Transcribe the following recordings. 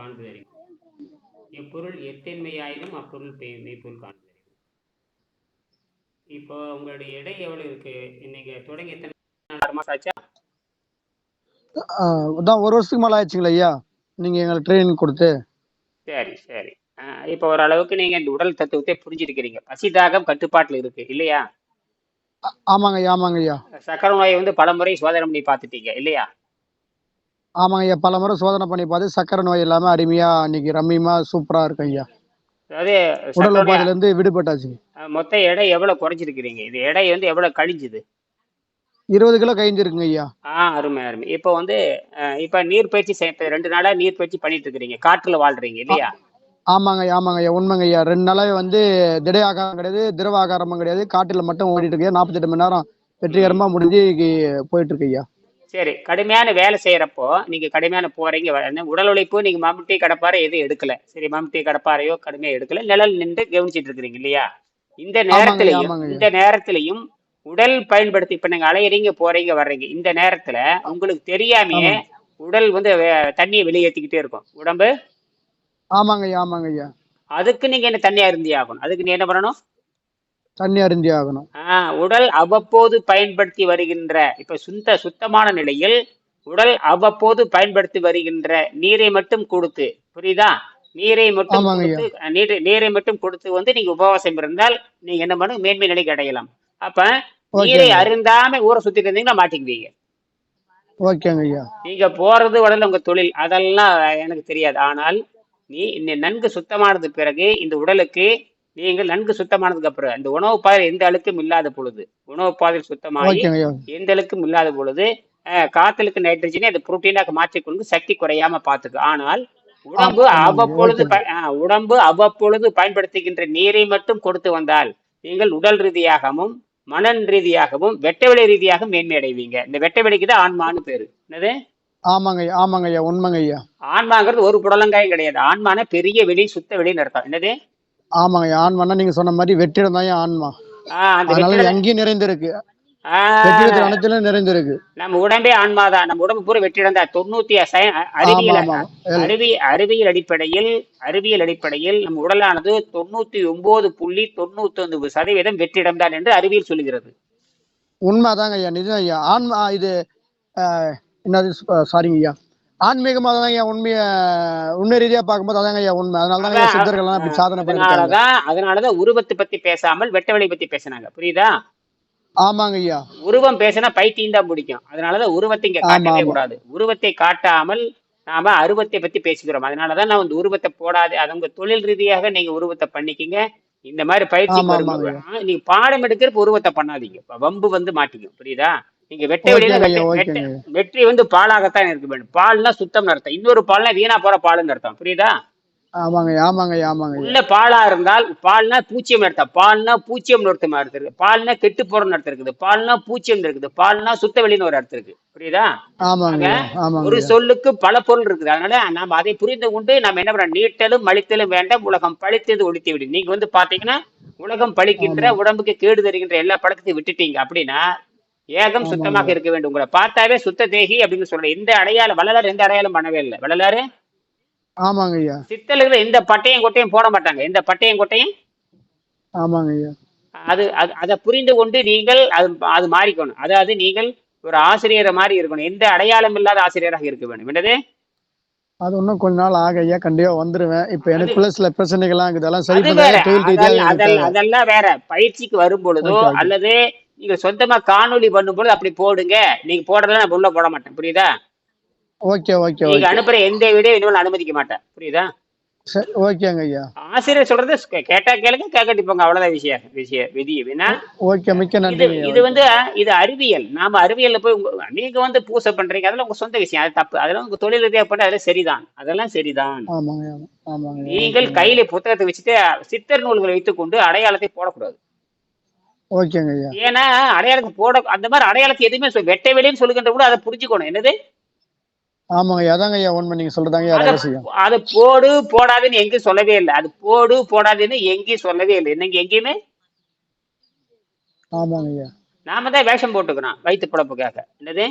காண்பதறிவு. எப்பொருள் எத்தன்மையாயினும் அப்பொருள் மெய்ப்பொருள் காண்பதறிவு. இப்போ உங்களுடைய எடை எவ்வளவு இருக்கு? நீங்க தொடங்கி எத்தனை மாசம் ஆச்சா? அதான் ஒரு வருஷத்துக்கு மேலே ஆயிடுச்சுங்களா ஐயா. நீங்கள் எங்களுக்கு ட்ரைனிங் கொடுத்து. சரி சரி. இப்போ ஓரளவுக்கு நீங்க இந்த உடல் தத்துவத்தை புரிஞ்சிருக்கிறீங்க. பசி தாகம் கட்டுப்பாட்டுல இருக்கு இல்லையா? ஆமாங்க ஐயா ஆமாங்க ஐயா. சக்கரை நோயை வந்து பலமுறை சோதனை பண்ணி பார்த்துட்டீங்க இல்லையா? ஆமாங்க ஐயா பல முறை சோதனை பண்ணி பார்த்து சக்கரை நோய் இல்லாமல் அருமையாக இன்னைக்கு ரம்மியமாக சூப்பராக இருக்கும் ஐயா அதாவது உடல் சக்கரை நோய் உபாதையிலேருந்து விடுபட்டாச்சு மொத்த எடை எவ்வளவு குறைச்சிருக்கிறீங்க இது எடை வந்து எவ்வளவு கழிஞ்சுது? இருபது கிலோ கழிஞ்சிருக்குங்க ஐயா ஆ அருமை அருமை. இப்போ வந்து இப்போ நீர் பயிற்சி செய்- இப்ப ரெண்டு நாளா நீர் பயிற்சி பண்ணிட்டு இருக்கிறீங்க காட்டுல வாழ்றீங்க இல்லையா? ஆமாங்க ஆமாங்க ஐயா உண்மைங்க ஐயா ரெண்டு நாளாவே வந்து திட ஆகாரம் கிடையாது திரவ ஆகாரமும் கிடையாது. காட்டில் மட்டும் ஓடிட்டு இருக்கு நாற்பத்தெட்டு மணி நேரம் வெற்றிகரமாக முடிஞ்சு போயிட்டு இருக்கு ஐயா சரி கடுமையான வேலை செய்யறப்போ நீங்க கடுமையான என்ன, உடல் உழைப்பு நீங்க மம்முட்டி கடப்பாறை எதுவும் எடுக்கல. சரி மம்முட்டி கடப்பாறையோ கடுமையா எடுக்கல. நிழல் நின்று கவனிச்சிட்டு இருக்கிறீங்க இல்லையா? இந்த நேரத்திலையும். இந்த நேரத்திலையும் உடல் பயன்படுத்தி இப்ப நீங்க அலையறீங்க போறீங்க வர்றீங்க இந்த நேரத்துல உங்களுக்கு தெரியாமையே உடல் வந்து தண்ணியை வெளியேற்றிக்கிட்டே இருக்கும். உடம்பு? ஆமாங்க ஐயா ஆமாங்க ஐயா. அதுக்கு நீங்க என்ன தண்ணியா இருந்தே ஆகணும் அதுக்கு நீ என்ன பண்ணணும்? தண்ணி அருந்தி ஆகணும் உடல் அவ்வப்போது பயன்படுத்தி வருகின்ற இப்ப சுத்த சுத்தமான நிலையில் உடல் அவ்வப்போது பயன்படுத்தி வருகின்ற நீரை மட்டும் கொடுத்து புரியுதா? நீரை மட்டும் நீரை நீரை மட்டும் கொடுத்து வந்து நீங்க உபவாசம் இருந்தால் நீங்க என்ன பண்ணுங்க? மேன்மை நிலைக்கு அடையலாம். அப்ப நீரை. அருந்தாம ஊரை சுத்திட்டு இருந்தீங்கன்னா மாட்டிக்குவீங்க. ஓகேங்க ஐயா. நீங்க போறது உடல் உங்க தொழில் அதெல்லாம் எனக்கு தெரியாது. ஆனால் நீ நன்கு சுத்தமானது பிறகு இந்த உடலுக்கு நீங்கள் நன்கு சுத்தமானதுக்கு அப்புறம் இந்த உணவு பாதையில் எந்த அழுக்கும் இல்லாத பொழுது உணவு பாதையில் சுத்தமாகி எந்த அழுக்கும் இல்லாத பொழுது காத்தலுக்கு நைட்ரஜனை அது புரோட்டீனாக மாற்றிக்கொண்டு சக்தி குறையாம பார்த்துக்கும். ஆனால் உடம்பு அவ்வப்பொழுது உடம்பு அவ்வப்பொழுது பயன்படுத்துகின்ற நீரை மட்டும் கொடுத்து வந்தால் நீங்கள் உடல் ரீதியாகவும் மனன் ரீதியாகவும் வெட்டவெளி ரீதியாகவும் மேன்மை அடைவீங்க இந்த வெட்டவெளிக்கு தான் ஆன்மான்னு பேரு. என்னது? ஆமாங்க ஐயா ஆமாங்க ஐயா உண்மைங்க ஐயா ஆன்மாங்கிறது ஒரு புடலங்காயும் கிடையாது. ஆன்மான பெரிய வெளி சுத்த வெளின்னு அர்த்தம். என்னது? ஆமாங்க ஆன்மானா நீங்க சொன்ன மாதிரி வெற்றிடம் தான் ஆன்மா. அதனால எங்கேயும் நிறைந்திருக்கு. வெற்றிடத்தில் அனைத்திலும் நிறைந்திருக்கு. நம்ம உடம்பே ஆன்மாதான் நம்ம உடம்பு பூரா வெற்றிடம் தான். தொண்ணூத்தி அறிவியல் அறிவி அறிவியல் அடிப்படையில் அறிவியல் அடிப்படையில் நம் உடலானது தொண்ணூத்தி ஒன்பது புள்ளி தொண்ணூத்தி ஒன்பது சதவீதம் வெற்றிடம் தான் என்று அறிவியல் சொல்லுகிறது. உண்மைதாங்க ஐயா நிஜம் ஐயா. ஆன்மா இது என்னது சாரிங்க ஐயா. ஆன்மீகமாக தான் ஐயா உண்மைய உண்மை ரீதியா பார்க்கும்போது அதாங்க ஐயா உண்மை. அதனால தான் சித்தர்கள்லாம் இப்படி சாதனை பண்ணிருக்காங்க அதனாலதான் உருவத்தை பத்தி பேசாமல் வெட்டவெளி பத்தி பேசினாங்க. புரியுதா? ஆமாங்க ஐயா. உருவம் பேசினா பைத்தியம் தான் பிடிக்கும். அதனாலதான் உருவத்தை இங்க காட்டவே. கூடாது. உருவத்தை காட்டாமல் நாம அருவத்தை பத்தி பேசிக்கிறோம். அதனாலதான் நான் இந்த உருவத்தை போடாது. அது உங்க தொழில் ரீதியாக நீங்க உருவத்தை பண்ணிக்கிங்க. இந்த மாதிரி. ஆ, நீங்க பாடம் எடுக்கிறப்ப உருவத்தை பண்ணாதீங்க. வம்பு வந்து மாட்டிக்கும். புரியுதா? நீங்க வெட்ட வெளியில வெற்றி வந்து பாலாகத்தான் இருக்க வேண்டும் பால்னா சுத்தம்னு அர்த்தம். இன்னொரு பால்னா வீணா போற பாலுன்னு அர்த்தம். புரியுதா? ஆமாங்க ஆமாங்க ஆமாங்க. உள்ள பாலா இருந்தால் பால்னா பூச்சியம் அர்த்தம் பால்னா பூச்சியம் அர்த்தம் அர்த்தம் இருக்கு. பால்னா கெட்டு போறன்னு அர்த்தம் இருக்குது. பால்னா பூச்சியம் இருக்குது. பால்னா சுத்த வெளின்னு ஒரு அர்த்தம் இருக்கு. புரியுதா? ஆமாங்க ஒரு சொல்லுக்கு பல பொருள் இருக்குது. அதனால நாம் அதை புரிந்து கொண்டு நம்ம என்ன பண்றோம் நீட்டலும் மலித்தலும் வேண்டாம். உலகம் பழித்தது ஒழித்து விடு நீங்க வந்து பாத்தீங்கன்னா உலகம் பழிக்கின்ற உடம்புக்கு கேடு தருகின்ற எல்லா பழக்கத்தையும் விட்டுட்டீங்க அப்படின்னா ஏகம். சுத்தமாக இருக்க வேண்டும். உங்களை பார்த்தாவே சுத்த தேகி அப்படின்னு சொல்றேன். எந்த அடையாளம் வள்ளலார் எந்த அடையாளம் பண்ணவே இல்லை. வள்ளலாரு? ஆமாங்க ஐயா. சித்தலுக்கு எந்த பட்டையும் கொட்டையும் போட மாட்டாங்க. எந்த பட்டையும் கொட்டையும்? ஆமாங்க ஐயா. அது அது அதை புரிந்து கொண்டு நீங்கள் அது அது மாறிக்கணும். அதாவது நீங்கள் ஒரு ஆசிரியரை மாதிரி இருக்கணும். எந்த அடையாளம் இல்லாத ஆசிரியராக இருக்க வேண்டும். என்னது? அது இன்னும் கொஞ்ச நாள் ஆக ஐயா கண்டிப்பா வந்துருவேன். இப்ப எனக்குள்ள சில பிரச்சனைகள்லாம் இருக்குது. அதெல்லாம் சரி அதெல்லாம் வேற. பயிற்சிக்கு வரும் பொழுதோ. அல்லது நீங்க சொந்தமா காணொளி பண்ணும்போது அப்படி போடுங்க. நீங்க போடுறதெல்லாம் நான் உள்ள போட மாட்டேன். புரியுதா? ஓகே ஓகே நீங்க அனுப்புற எந்த வீடியோ இனிமேல் அனுமதிக்க மாட்டேன். புரியுதா? ஓகேங்க ஐயா. ஆசிரியர் சொல்றது கேட்டா கேளுங்க கேட்கட்டி போங்க அவ்வளவுதான் விஷயம் விஷயம் விதி. ஓகே மிக்க ஐயா. இது வந்து இது அறிவியல். நாம அறிவியல்ல போய் நீங்க வந்து பூசை பண்றீங்க. அதெல்லாம் உங்க சொந்த விஷயம். அது தப்பு. அதெல்லாம் உங்க தொழில் ரீதியா பண்ண அதெல்லாம் சரிதான். அதெல்லாம் சரிதான். நீங்கள் கையில புத்தகத்தை வச்சுட்டு சித்தர் நூல்களை வைத்துக்கொண்டு அடையாளத்தை போடக்கூடாது. ஓகேங்க ஐயா. ஏன்னா அடையாளத்தை போட அந்த மாதிரி அடையாளத்தை எதுவுமே சொல் வெட்ட வெளின்னு சொல்லுகின்ற கூட அதை புரிஞ்சுக்கணும். என்னது? ஆமாங்க ஐயா அதாங்க ஐயா உண்மை. நீங்க சொல்றதாங்க ரகசியம். அதை போடு போடாதுன்னு எங்கேயும் சொல்லவே இல்லை. அது போடு போடாதுன்னு எங்கேயும் சொல்லவே இல்லை. என்னங்க எங்கேயுமே? ஆமாங்க ஐயா. நாம தான் வேஷம் போட்டுக்கிறோம் வயிற்று பிழப்புக்காக. என்னது?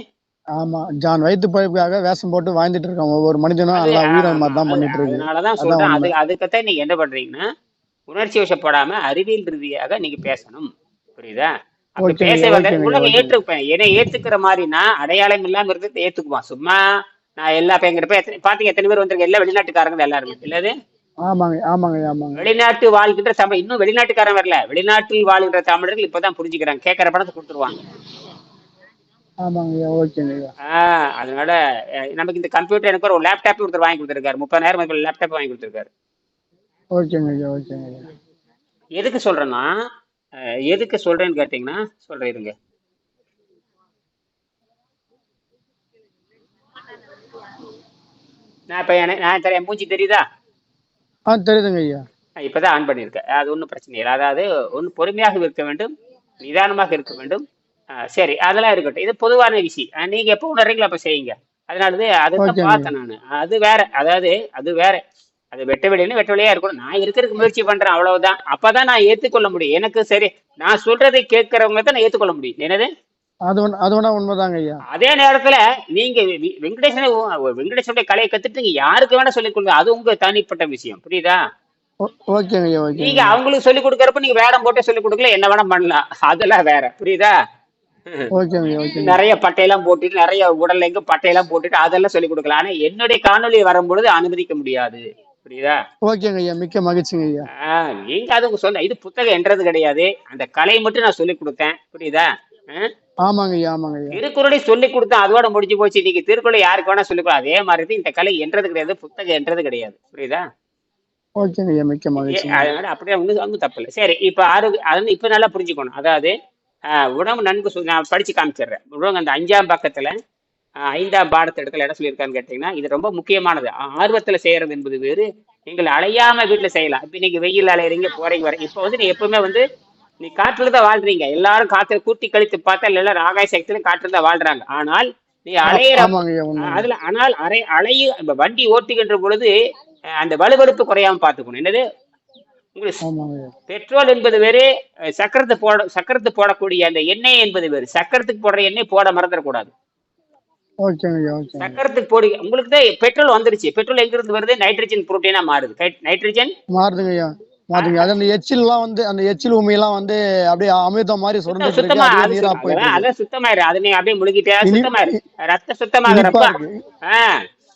ஆமா ஜான் வயிற்று பழப்புக்காக வேஷம் போட்டு வாழ்ந்துட்டு இருக்கான் ஒவ்வொரு மனிதனும் அது எல்லாம் உயிரை ஆமா மாதிரி தான் பண்ணிட்டு இருக்கு. அதனாலதான் அதான் சொல்றேன். அது அதுக்குத்தான் நீங்க என்ன பண்றீங்கன்னா உணர்ச்சி வசப்படாம அறிவியல் ரீதியாக நீங்க பேசணும். புரியுதா? பேச வந்த உலகம் ஓகேங்க ஏற்றுப்பேன். என்னை ஏத்துக்கிற மாதிரினா அடையாளம் இல்லாம ஏத்துக்குவான். சும்மா நான் எல்லா பேங்கிறப்ப எத்தனை பாத்தீங்க எத்தனை பேர் வந்திருக்க எல்லா வெளிநாட்டுக்காரங்க எல்லாருமே. இல்லது? ஆமாங்க ஆமாங்க ஐயா, ஆமாங்க. வெளிநாட்டு வாழ்கின்ற தமிழ் இன்னும் வெளிநாட்டுக்காரன் வரல. வெளிநாட்டில் வாழ்கின்ற தமிழர்கள் இப்பதான் புரிஞ்சுக்கிறாங்க. கேட்கற பணத்தை கொடுத்துருவாங்க. அதனால நமக்கு இந்த கம்ப்யூட்டர் எனக்கு ஒரு லேப்டாப் ஒருத்தர் வாங்கி கொடுத்துருக்காரு. முப்பதாயிரம் லேப்டாப் வாங்கி கொடுத்துருக்காரு. ஓகேங்க ஐயா ஓகேங்க. ஐயா எதுக்கு சொல்றேன்னா எதுக்கு சொல்றேன்னு கேட்டீங்கன்னா சொல்றேன் இருங்க. நான் இப்ப எனக்கு நான் தெரிய மூஞ்சி தெரியுதா? ஆ தெரியுதுங்க ஐயா. இப்பதான் ஆன் பண்ணியிருக்கேன். அது ஒன்றும் பிரச்சனை இல்லை. அதாவது ஒன்று பொறுமையாக இருக்க வேண்டும் நிதானமாக இருக்க வேண்டும். சரி அதெல்லாம் இருக்கட்டும். இது பொதுவான விஷயம். நீங்க எப்போ உணர்றீங்களோ அப்ப செய்யுங்க. அதுதான் ஓகேங்க ஐயா. பார்த்தேன் நான். அது வேற அதாவது அது வேற. அது வெட்ட வெளியில வெட்ட வெளியா இருக்கணும். நான் இருக்கிறதுக்கு முயற்சி பண்றேன் அவ்வளவுதான். அப்பதான் நான் ஏத்துக்கொள்ள முடியும். எனக்கு சரி நான் சொல்றதை கேட்கறவங்க தான் நான் ஏத்துக்கொள்ள முடியும். என்னது? அது உண்மைதாங்க ஐயா. நேரத்துல நீங்க வெங்கடேசனை வெங்கடேசனுடைய கலையை கத்துட்டு நீங்க யாருக்கு வேணா சொல்லிக் கொடுங்க. அது உங்க தனிப்பட்ட விஷயம். புரியுதா? ஓகேங்க ஐயா நீங்க அவங்களுக்கு சொல்லி கொடுக்கறப்ப நீங்க வேடம் போட்டு சொல்லி கொடுக்கல என்ன வேணா பண்ணலாம். அதெல்லாம் வேற. புரியுதா? நிறைய பட்டையெல்லாம் போட்டுட்டு நிறைய உடல்ல எங்க பட்டையெல்லாம் போட்டுட்டு அதெல்லாம் சொல்லி கொடுக்கலாம். ஆனா என்னுடைய காணொளி வரும்பொழுது அனுமதிக்க முடியாது. புரியுதா? ஓகேங்க ஐயா மிக்க மகிழ்ச்சிங்க ஐயா. நீங்க அது சொந்த இது புத்தகம் என்றது கிடையாது. அந்த கலையை மட்டும் நான் சொல்லி கொடுத்தேன். புரியுதா? ஆமாங்க ஐயா ஆமாங்க ஐயா. திருக்குறளை சொல்லி கொடுத்தேன் அதோட முடிஞ்சு போச்சு. நீங்க திருக்குறளை யாருக்கு வேணா கொடுக்கலாம். அதே மாதிரி இந்த கலை என்றது கிடையாது புத்தகம் என்றது கிடையாது. புரியுதா? ஓகேங்க ஐயா மிக்க ஐயா அதனால அப்படியே ஒன்றும் ஒன்றும் தப்பு இல்லை. சரி இப்போ ஆறு அது இப்போ நல்லா புரிஞ்சுக்கணும். அதாவது உணவு நன்கு நான் படிச்சு காமிச்சிடுறேன். உணவு அந்த அஞ்சாம் பக்கத்துல ஐந்தாம் பாடத்தை இடத்துல என்ன சொல்லியிருக்கான்னு கேட்டீங்கன்னா இது ரொம்ப முக்கியமானது. ஆர்வத்துல செய்யறது என்பது வேறு நீங்கள் அலையாம வீட்டுல செய்யலாம். இப்போ நீங்க வெயில் அலையறீங்க போறீங்க வர இப்போ வந்து நீ எப்பவுமே வந்து நீ காற்றுல தான் வாழ்றீங்க. எல்லாரும் காத்துல கூட்டி கழித்து பார்த்தா எல்லாரும் ஆகாய சக்தியிலும் காற்றுல தான் வாழ்றாங்க. ஆனால் நீ அலையிற அதுல ஆனால் அரை அலையு இப்ப வண்டி ஓட்டுகின்ற பொழுது அந்த வலுவழுப்பு குறையாம பார்த்துக்கணும். என்னது? பெட்ரோல் என்பது வேறு சக்கரத்து போட சக்கரத்து போடக்கூடிய அந்த எண்ணெய் என்பது வேறு. சக்கரத்துக்கு போடுற எண்ணெய் போட மறந்துடக்கூடாது ஓகேங்க ஐயா ஓகேங்க ஐயா சக்கரத்துக்கு போடு உங்களுக்கு தான் பெட்ரோல் வந்துருச்சு. பெட்ரோல் எங்க இருந்து வருது? நைட்ரஜன் புரோட்டீனா மாறுது. நைட்ரஜன் மாறுதுங்க ஐயா. மாறுதுங்க. அது அந்த எச்சில்லாம் வந்து அந்த எச்சில் உமியெல்லாம் வந்து அப்படியே அமிர்தம் மாதிரி இருக்கு. சுத்தமா நீரா இருக்கு. அதான் சுத்தமாயிரு. அது நீ அப்படியே முழுகிட்டே சுத்தமாயிரு. ரத்த சுத்தமாகறப்ப.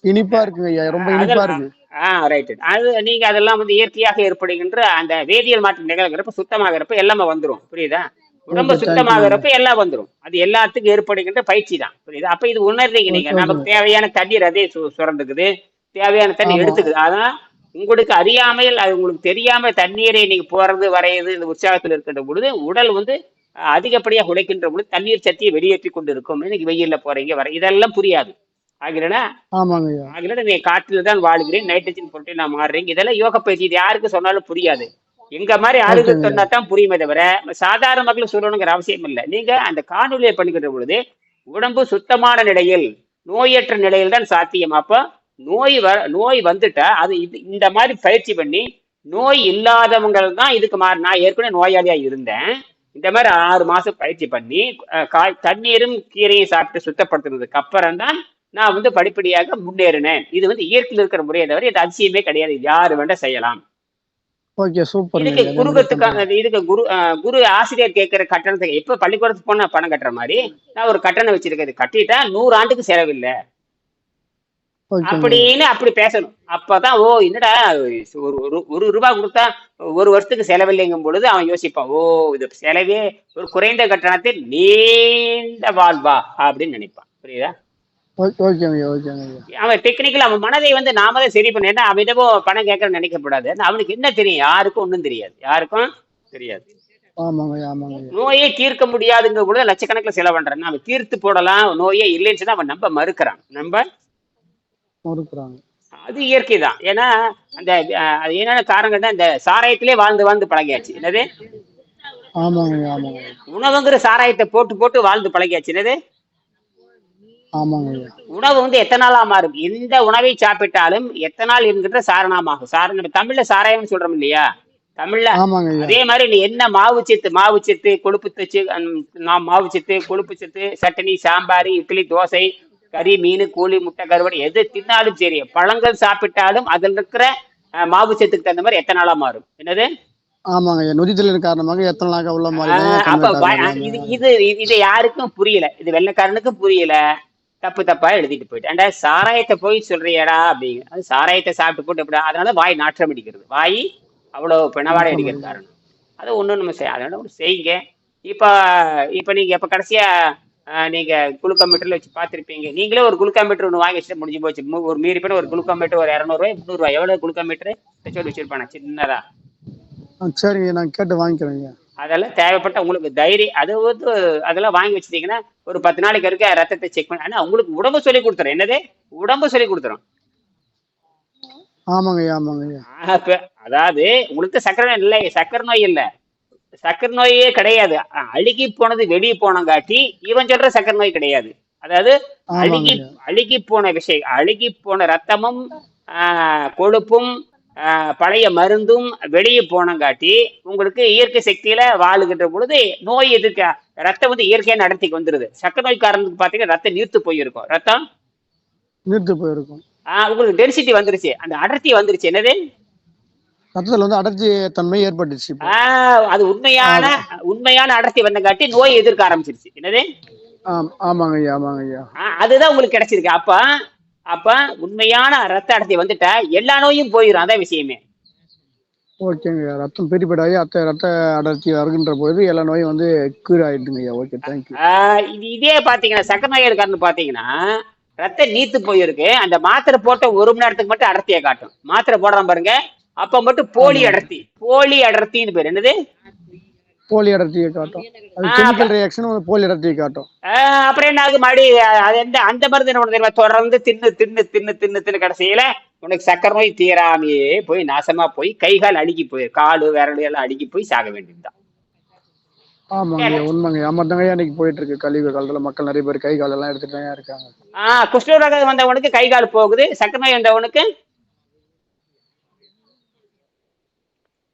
இனிப்பா இருக்குங்க ஐயா. ரொம்ப இனிப்பா இருக்கு. ஆ ரைட் அது நீங்க அதெல்லாம் வந்து இயற்கையாக ஏற்படுகின்ற அந்த வேதியியல் மாற்றம் நிகழ்கிறப்ப சுத்தமாகறப்ப எல்லாமே வந்துரும். புரியுதா? உடம்பு சுத்தமாகறப்ப எல்லாம் வந்துரும். அது எல்லாத்துக்கும் ஏற்படுகின்ற பயிற்சி தான் புரியுதா? அப்ப இது உணர்றீங்க நீங்க. நமக்கு தேவையான தண்ணீர் அதே சுரந்துக்குது. தேவையான தண்ணி எடுத்துக்குது. அதான் உங்களுக்கு அறியாமையில் அது உங்களுக்கு தெரியாம தண்ணீரை நீங்க போறது வரையுது இந்த உற்சாகத்தில் இருக்கின்ற பொழுது உடல் வந்து அதிகப்படியாக உழைக்கின்ற பொழுது தண்ணீர் சக்தியை வெளியேற்றி கொண்டு இருக்கும் இன்னைக்கு வெயில்ல போறீங்க. வர இதெல்லாம் புரியாது. ஆகிறனா ஆமாங்க ஐயா. ஆகல நீ காற்றில் தான் வாழ்கிறேன். நைட்ரஜன் பொருட்டை நான் மாறுறேன். இதெல்லாம் யோக பயிற்சி இது யாருக்கு சொன்னாலும் புரியாது. எங்க மாதிரி ஆளுக்கு ஓகேங்க சொன்னா தான் புரியுமே தவிர சாதாரண மக்களுக்கு சொல்லணுங்கிற அவசியம் இல்லை. நீங்க அந்த காணொலியை பண்ணிக்கிற பொழுது உடம்பு சுத்தமான நிலையில் நோயற்ற நிலையில் தான் சாத்தியம். அப்ப நோய் வ நோய் வந்துட்டா அது இது இந்த மாதிரி பயிற்சி பண்ணி நோய் இல்லாதவங்க தான் இதுக்கு மாறி நான் ஏற்கனவே நோயாளியா இருந்தேன். இந்த மாதிரி ஆறு மாசம் பயிற்சி பண்ணி காய் தண்ணீரும் கீரையும் சாப்பிட்டு சுத்தப்படுத்துனதுக்கு அப்புறம் தான் நான் வந்து படிப்படியாக முன்னேறினேன். இது வந்து இயற்கையில் இருக்கிற முறையை தவிர இது அதிசயமே கிடையாது. யாரு வேண்டா செய்யலாம். ஓகே சூப்பருங்க இதுக்கு நன்றி இதுக்கு குரு குரு ஆசிரியர் கேட்கிற கட்டணத்துக்கு எப்ப பள்ளிக்கூடத்துக்கு போனா பணம் கட்டுற மாதிரி? நான் ஒரு கட்டணம் வச்சிருக்கேன். கட்டிட்டா நூறு ஆண்டுக்கு செலவில்லை. அப்படின்னு அப்படி பேசணும். அப்பதான் ஓ என்னடா ஒரு ஒரு ஒரு ரூபாய் கொடுத்தா ஒரு வருஷத்துக்கு செலவில்லைங்கும் பொழுது அவன் யோசிப்பான் ஓ இது செலவே ஒரு குறைந்த கட்டணத்தில் நீண்ட வாழ்வா அப்படின்னு நினைப்பான். புரியுதா? அவன் டெக்னிக்கல் அவன் மனதை வந்து நாம தான் சரி பண்ணா அவன் இதோ பணம் கேட்கறன்னு நினைக்கப்படாது அவனுக்கு என்ன தெரியும்? யாருக்கும் ஒன்றும் தெரியாது. யாருக்கும் தெரியாது. நோயே தீர்க்க முடியாதுங்க கூட லட்சக்கணக்கில் செலவு பண்றான் அவன் தீர்த்து போடலாம் நோயே இல்லைன்னு அவன் நம்ப மறுக்கிறான். நம்ப மறுக்கிறாங்க. அது இயற்கை தான். ஏன்னா அந்த அது என்னென்ன காரணங்கள்னா இந்த சாராயத்திலே வாழ்ந்து வாழ்ந்து பழகியாச்சு. என்னது? உணவுங்கிற சாராயத்தை போட்டு போட்டு வாழ்ந்து பழகியாச்சு. என்னது? உணவு வந்து எத்தனாலா மாறும் எந்த உணவை சாப்பிட்டாலும் எத்தனால் என்கின்ற சாரணமாகும். சார நம்ம தமிழ்ல சாராயம்னு சொல்றோம் இல்லையா? தமிழ்ல அதே மாதிரி நீ என்ன மாவு சத்து மாவு சத்து கொழுப்பு நான் மாவு சத்து கொழுப்பு சத்து சட்னி சாம்பார் இட்லி தோசை கறி மீன் கோழி முட்டை கருவாடு எது தின்னாலும் சரி பழங்கள் சாப்பிட்டாலும் அதில் இருக்கிற மாவு சத்துக்கு தகுந்த மாதிரி எத்தனை நாளா மாறும்? என்னது? ஆமாங்க. நொதித்தலின் காரணமாக எத்தனை நாளாக உள்ள மாதிரி இது இது இது யாருக்கும் புரியல. இது வெள்ளைக்காரனுக்கும் புரியல. தப்பு தப்பா எழுதிட்டு போயிட்டு. ஏன்டா சாராயத்தை போய் சொல்றியடா அப்படிங்க அது சாராயத்தை சாப்பிட்டு போட்டு எப்படி அதனால வாய் நாற்றம் அடிக்கிறது. வாய் அவ்வளவு பிணவாடை அடிக்கிறது காரணம். அது ஒண்ணும் நம்ம செய்ய அதனால ஒண்ணு செய்யுங்க. இப்ப இப்ப நீங்க இப்ப கடைசியா ஆஹ், நீங்க குளுக்கோமீட்டர்ல வச்சு பார்த்திருப்பீங்க. நீங்களே ஒரு குளுக்கோமீட்டர் ஒன்று வாங்கி வச்சுட்டு முடிஞ்சு போச்சு. ஒரு மீறி பேர் ஒரு குளுக்கோமீட்டர் ஒரு இரநூறுவாய் முந்நூறுவா. எவ்வளவு குளுக்கோமீட்டர் வச்சு வச்சிருப்பானே சின்னதா. சரிங்க. நான் கேட்டு வாங்கிக்கிறேங்க. அதெல்லாம் தேவைப்பட்ட உங்களுக்கு தைரியம் அது வந்து அதெல்லாம் வாங்கி வச்சிட்டீங்கன்னா ஒரு பத்து நாளைக்கு இருக்க ரத்தத்தை செக் பண்ணி ஆனா உங்களுக்கு உடம்பு சொல்லி கொடுத்துரும். என்னது? உடம்பு சொல்லி கொடுத்துரும். ஆமாங்க ஐயா ஆமாங்க ஐயா அப்ப அதாவது உங்களுக்கு சக்கரை நோய் இல்லை சக்கரை நோய் இல்லை. சக்கரை நோயே கிடையாது. அழுகி போனது வெளியே போனங்காட்டி இவன் சொல்ற சக்கரை நோய் கிடையாது. அதாவது அழுகி அழுகி போன விஷயம் அழுகி போன ரத்தமும் ஆஹ், கொழுப்பும் பழைய மருந்தும் வெளியே போனங்காட்டி உங்களுக்கு இயற்கை சக்தியில வாழுகின்ற பொழுது நோய் எதிர்க்க ரத்தம் வந்து இயற்கையா நடத்திக்கு வந்துருது. சக்கரை நோய்க்காரனுக்கு பாத்தீங்கன்னா ரத்தம் நீர்த்து போயிருக்கும். ரத்தம்? நீர்த்து போயிருக்கும். ஆஹ், உங்களுக்கு டென்சிட்டி வந்துருச்சு. அந்த அடர்த்தி வந்துருச்சு. என்னது? ரத்தத்தில் வந்து அடர்ச்சி தன்மை ஏற்பட்டுச்சு ஆஹ், அது உண்மையான உண்மையான அடர்த்தி வந்தங்காட்டி நோய் எதிர்க்க ஆரம்பிச்சிருச்சு. என்னது? ஆம் ஆமாங்க ஐயா ஆமாங்க ஐயா அதுதான் உங்களுக்கு கிடைச்சிருக்கு. அப்ப அப்ப உண்மையான ரத்த அடர்த்தி வந்துட்டா எல்லா நோயும் போயிடும் அதான் விஷயமே. ஓகேங்க ரத்தம் பிரிப்படாகி அத்த ரத்த அடர்த்தி வருகின்ற பொழுது எல்லா நோயும் வந்து கியூர் ஆயிடுங்க ஐயா. ஓகே தேங்க்யூ இது இதே பாத்தீங்கன்னா சக்கரை நோய் இருக்காருன்னு பாத்தீங்கன்னா ரத்தம் நீத்து போயிருக்கு. அந்த மாத்திரை போட்ட ஒரு மணி நேரத்துக்கு மட்டும் அடர்த்தியை காட்டும். மாத்திரை போடுறான் பாருங்க அப்ப மட்டும் போலி அடர்த்தி போலி அடர்த்தின்னு பேர். என்னது? போலி அடர்த்தியை காட்டும். அது கெமிக்கல் ரியாக்ஷன் போலி அடர்த்தியை காட்டும். அப்புறம் என்ன ஆகுது? மறுபடி அது எந்த அந்த மருந்து என்ன தெரியுமா? தொடர்ந்து தின்னு தின்னு தின்னு தின்னு தின்னு கடைசியில உனக்கு சக்கரை நோய் தீராமையே போய் நாசமா போய் கை கால் அழுகி போய் காலு விரல் எல்லாம் அழுகி போய் சாக வேண்டியதுதான். ஆமாங்க உண்மைங்க. ஐயா ஆமாம் தாங்க ஐயா இன்னைக்கு போயிட்டு இருக்கு கழிவு காலத்துல. மக்கள் நிறைய பேர் கை கால் எல்லாம் எடுத்துட்டு இருக்காங்க. ஆஹ் குஷ்டரோகம் வந்தவனுக்கு கை கால் போகுது. சக்கரை நோய் வந்தவனுக்கு?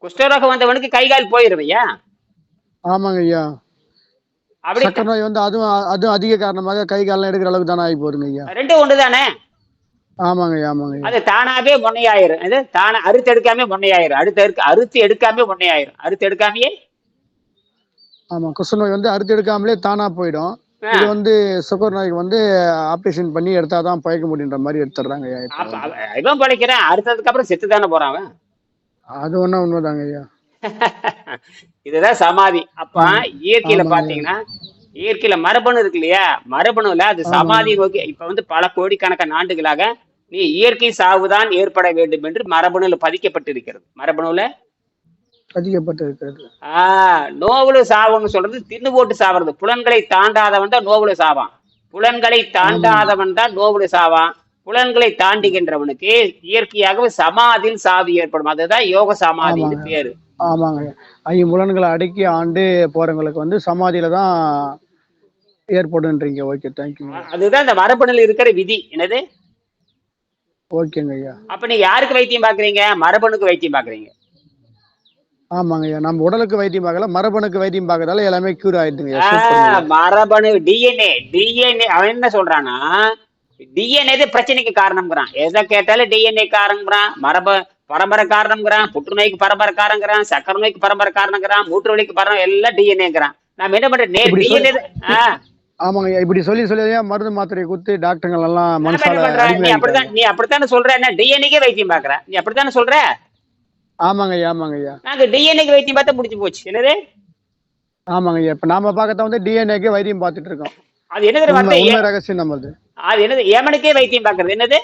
குஷ்டரோகம் வந்தவனுக்கு கை கால் போயிரும் ஐயா ஆமாங்க ஐயா. சக்கரை நோய் வந்து அதுவும் அதுவும் அதிக காரணமாக கை காலெல்லாம் எடுக்கிற அளவுக்கு தானே ஆகி போகுதுங்க ஐயா. ரெண்டும் ஒன்று தானே ஆமாங்க ஆமாங்க அது தானாவே முன்னையாயிரும். இது தானா அறுத்து எடுக்காம முன்னையாயிரும். அடுத்து எடுக்க அறுத்து எடுக்காம முன்னையாயிரும். அறுத்து எடுக்காமயே? ஆமா குஷ்ட நோய் வந்து அறுத்து எடுக்காமலே தானா போயிடும். இது வந்து சுகர் நோய்க்கு வந்து ஆப்ரேஷன் பண்ணி எடுத்தாதான் பழைக்க முடியுன்ற மாதிரி எடுத்துடுறாங்க இவன் பழைக்கிறான். அடுத்ததுக்கு அப்புறம் செத்து தானே போறான் அது ஒண்ணா உண்மைதாங்க ஐயா. இதுதான் சமாதி. அப்ப இயற்கையில. பாத்தீங்கன்னா இயற்கையில மரபணு இருக்கு இல்லையா? மரபணுல அது சமாதி நோக்கி இப்ப வந்து பல கோடிக்கணக்கான ஆண்டுகளாக நீ இயற்கை சாவுதான் ஏற்பட வேண்டும் என்று மரபணுல பதிக்கப்பட்டிருக்கிறது. மரபணுல? பதிக்கப்பட்டு இருக்கிறது ஆஹ் நோவுல சாவுன்னு சொல்றது தின்னு போட்டு சாவறது. புலன்களை தாண்டாதவன் தான் நோவுல சாவான். புலன்களை தாண்டாதவன் தான் நோவுல சாவான். புலன்களை தாண்டுகின்றவனுக்கு இயற்கையாகவே சமாதியில் சாவு ஏற்படும். அதுதான் யோக சமாதின்னு. பேரு. ஆமாங்க. ஐம்புலன்களை அடக்கி ஆண்டு போறவங்களுக்கு வந்து சமாதியில தான் ஏற்படுன்றீங்க. ஓகே தேங்க்யூங்க அதுதான் இந்த மரபணுல இருக்கிற விதி. என்னது? ஓகேங்க ஐயா. அப்ப நீங்க யாருக்கு வைத்தியம் பாக்குறீங்க மரபணுக்கு வைத்தியம் பாக்குறீங்க ஆமாங்க ஐயா. நம்ம உடலுக்கு வைத்தியம் பார்க்கல மரபணுக்கு வைத்தியம் பார்க்கறதால எல்லாமே கியூர் ஆயிடுதுங்க மரபணு டிஎன்ஏ டிஎன்ஏ அவன் என்ன சொல்றான்னா டிஎன்ஏ பிரச்சனைக்கு காரணம்ங்கிறான். எதை கேட்டாலும் டிஎன்ஏ காரணங்கிறான் மரப பரம்பரை காரணம்ங்கிறான் புற்றுநோய்க்கு பரம்பரை காரணங்கிறான் சக்கரை நோய்க்கு பரம்பரை காரணங்கிறான் மூட்டு வலிக்கு பரம்பரை எல்லாம் டிஎன்ஏங்கிறான் நாம என்ன பண்றோம் நேர் டிஎன்ஏ ஆமாங்க இப்படி சொல்லி சொல்லி மருந்து மாத்திரையை கொடுத்து டாக்டருங்கள் எல்லாம் நீ அப்படித்தான் நீ அப்படித்தானே சொல்ற? என்ன டிஎன்ஏக்கே வைத்தியம் பாக்குற நீ அப்படித்தானே சொல்ற? ஆமாங்க ஐயா ஆமாங்க ஐயா. நாங்க டிஎன்ஏக்கு வைத்தியம் பார்த்தா முடிஞ்சு போச்சு. என்னது? ஆமாங்க ஐயா இப்ப நாம பார்க்கத்தான் வந்து டிஎன்ஏக்கு வைத்தியம் பார்த்துட்டு இருக்கோம். அது என்ன தெரியுமா உண்மை அர்த்தம்? உண்மை ரகசியம் நம்மளது அது. என்னது? எமனுக்கே வைத்தியம் பாக்குறது என்னது?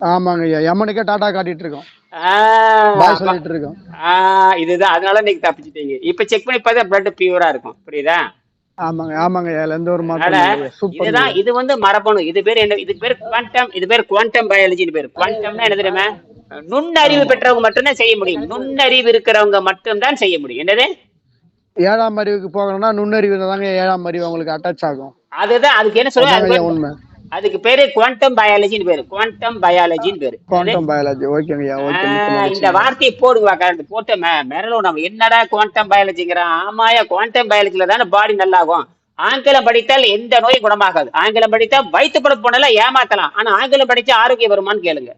ஆமாங்க ஐயா. எம்மனுக்கே டாட்டா காட்டிட்டு இருக்கோம் சொல்லிட்டு இருக்கோம் இதுதான். அதனால நீங்க தப்பிச்சிட்டீங்க. இப்ப செக் பண்ணி பார்த்தா பிளட் பியூரா இருக்கும். புரியுதா? ஆமாங்க ஆமாங்க இதுல எந்த ஒரு இதுதான் இது வந்து மரபணு. இது பேர் என்ன இதுக்கு பேர் குவாண்டம் இது பேர் குவாண்டம் பயாலஜின்னு பேர். குவாண்டம்னா என்ன தெரியுமா? நுண்ணறிவு பெற்றவங்க மட்டும்தான் செய்ய முடியும். நுண்ணறிவு இருக்கிறவங்க மட்டும்தான் செய்ய முடியும். என்னது? ஏழாம் அறிவுக்கு போகணும்னா நுண்ணறிவு தாங்க ஏழாம் அறிவு அவங்களுக்கு அட்டாச் ஆகும். அதுதான் அதுக்கு என்ன சொல்லுவாங்க? உண்மை. அதுக்கு பேரு குவாண்டம் பயாலஜின்னு பேரு. குவாண்டம் பயாலஜின்னு பேரு. குவாண்டம் பயாலஜி ஓகேங்க ஐயா ஓகே மிக்க ஆஹ் மகிழ்ச்சி. இந்த வார்த்தையை போடுவா கரண்ட் போட்டு மிரளும் நம்ம. என்னடா குவாண்டம் பயாலஜிங்கிறான் ஆமாயா குவாண்டம் பயாலஜில தானே பாடி நல்லாகும். ஆங்கிலம் படித்தால் எந்த நோயும் குணமாகாது. ஆங்கிலம் படித்தா வயிற்று படம் போனாலும் ஏமாத்தலாம். ஆனா ஆங்கிலம் படிச்சா ஆரோக்கியம் வருமான்னு கேளுங்க.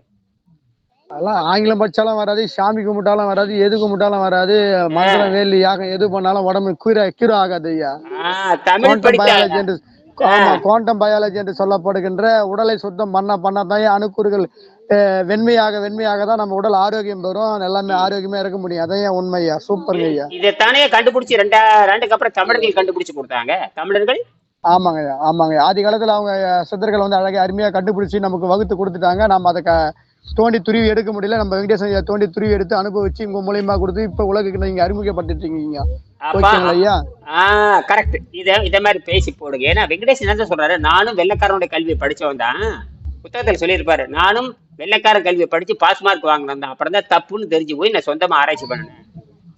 அதெல்லாம் ஆங்கிலம் படிச்சாலும் வராது சாமி கும்பிட்டாலும் வராது எது கும்பிட்டாலும் வராது மந்திரம் வேலி யாகம் எது பண்ணாலும் உடம்பு கீரை கீரை ஆகாது ஐயா. தமிழ் பயாலஜி குவாண்டம் பயாலஜி என்று சொல்லப்படுகின்ற உடலை சுத்தம் பண்ண பண்ணதான் அணுக்கூறுகள் வெண்மையாக வெண்மையாக தான் நம்ம உடல் ஆரோக்கியம் பெறும். எல்லாமே ஆரோக்கியமா இருக்க முடியும். ஏன் உண்மையா? சூப்பருங்க ஐயா. இதைத்தானே கண்டுபிடிச்சு ரெண்டா ரெண்டுக்கு அப்புறம் தமிழர்கள் கண்டுபிடிச்சு கொடுத்தாங்க. தமிழர்கள்? ஆமாங்க ஆமாங்க. ஆதி காலத்துல அவங்க சித்தர்கள் வந்து அழகா அருமையா கண்டுபிடிச்சு நமக்கு வகுத்து கொடுத்துட்டாங்க. நம்ம அதை தோண்டி துருவி எடுக்க முடியல. நம்ம வெங்கடேசன் தோண்டி துருவி எடுத்து அனுபவிச்சு உங்க மூலியமா கொடுத்து இப்ப உலகுக்கு நீங்க ஐயா? ஆஹ் கரெக்ட் இத இத மாதிரி பேசி போடுங்க. ஏன்னா வெங்கடேஷ் என்ன சொல்றாரு? நானும் வெள்ளக்காரனுடைய கல்வியை படிச்சவன் தான். புத்தகத்தில் சொல்லியிருப்பாரு. நானும் வெள்ளக்கார கல்வியை படிச்சு பாஸ் மார்க் வாங்கினேன் தான். அப்புறம் தான் தப்புன்னு தெரிஞ்சு போய் நான் சொந்தமா ஆராய்ச்சி பண்ணினேன்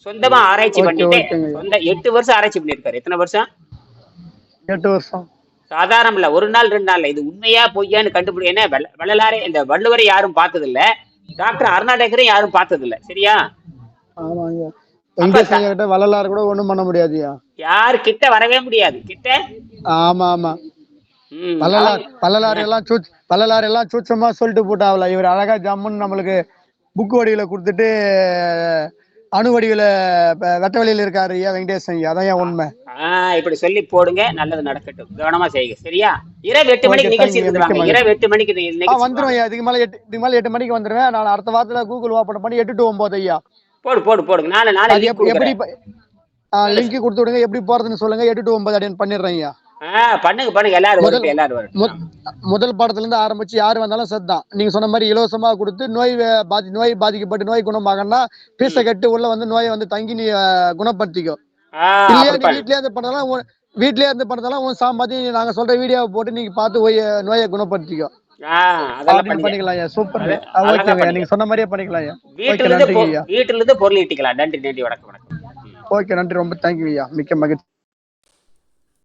சொந்தமா ஆராய்ச்சி பண்ணிட்டு. சொந்த எட்டு வருஷம் ஆராய்ச்சி பண்ணியிருக்காரு எத்தனை வருஷம்? எட்டு வருஷம். சாதாரணம் இல்ல ஒரு நாள் ரெண்டு நாள்ல. இது உண்மையா பொய்யான்னு கண்டுபிடி ஏன்னா வெள்ள- வள்ளலாரே இந்த வள்ளுவரை யாரும் பார்த்தது இல்ல டாக்டர் அருணாடேக்கரையும் யாரும் பார்த்தது இல்ல சரியா வள்ளலார் கூட ஒண்ணும் பண்ண முடியாதுயா யாரு கிட்ட வரவே முடியாது. கிட்ட? ஆமா ஆமா. வள்ளலார் வள்ளலார் எல்லாம் சூச் வள்ளலார் எல்லாம் சூட்சமா சொல்லிட்டு போட்டாவல இவர் அழகா ஜம்முன்னு நம்மளுக்கு புக் வடிவில கொடுத்துட்டு அணு வடிவில ப- வெட்ட வெளியில இருக்காரு ஐயா வெங்கடேசன் ஐயா. அதான் உண்மை? இப்படி சொல்லி போடுங்க. நல்லது நடக்கட்டும். கவனமா செய்யுங்க. சரியா? இரவு எட்டு மணிக்கு நிகழ்ச்சி மிக்க இரவு எட்டு மணிக்கு வந்துரும் ஐயா. இதுக்கு மேல எட்டு இதுக்கு மேல எட்டு மணிக்கு வந்துருவேன். நான் அடுத்த வாரத்துல கூகுள் ஓபன் பண்ணி எட்டு டு ஒன்பது ஐயா. போடு போடு போடுங்க. link எப்- எப்படி. லிங்க் கொடுத்து விடுங்க. எப்படி போறதுன்னு சொல்லுங்க. எட்டு டு ஒன்பது அப்படின்னு பண்ணிடுறேன் ஐயா. பண்ணுங்க பண்ணுங்க. எல்லாரும் முதல்- வரட்டும் எல்லாரும் வரட்டும். முதல் பாடத்துல இருந்து ஆரம்பிச்சு யாரு வந்தாலும் சத்தான். நீங்க சொன்ன மாதிரி இலவசமா கொடுத்து நோய் பாதி நோய் பாதிக்கப்பட்டு நோய் குணமாகனா பீச கட்டு உள்ள வந்து நோயை வந்து தங்கி நீ குணப்படுத்திக்கோ. இல்லையா நீ. வீட்லயே இருந்து பண்ணதாலும் உன் வீட்லயே இருந்து பண்ணதாலும் உன் சாம்பாதி நாங்க சொல்ற வீடியோவை போட்டு நீங்க பார்த்து நோயை குணப்படுத்திக்கோ. வீட்டுல இருந்து பொருள் ஈட்டிக்கலாம் நன்றி நன்றி. வணக்கம் வணக்கம். ஓகே நன்றி. ரொம்ப தேங்க்யூ ஐயா. மிக்க மகிழ்ச்சி.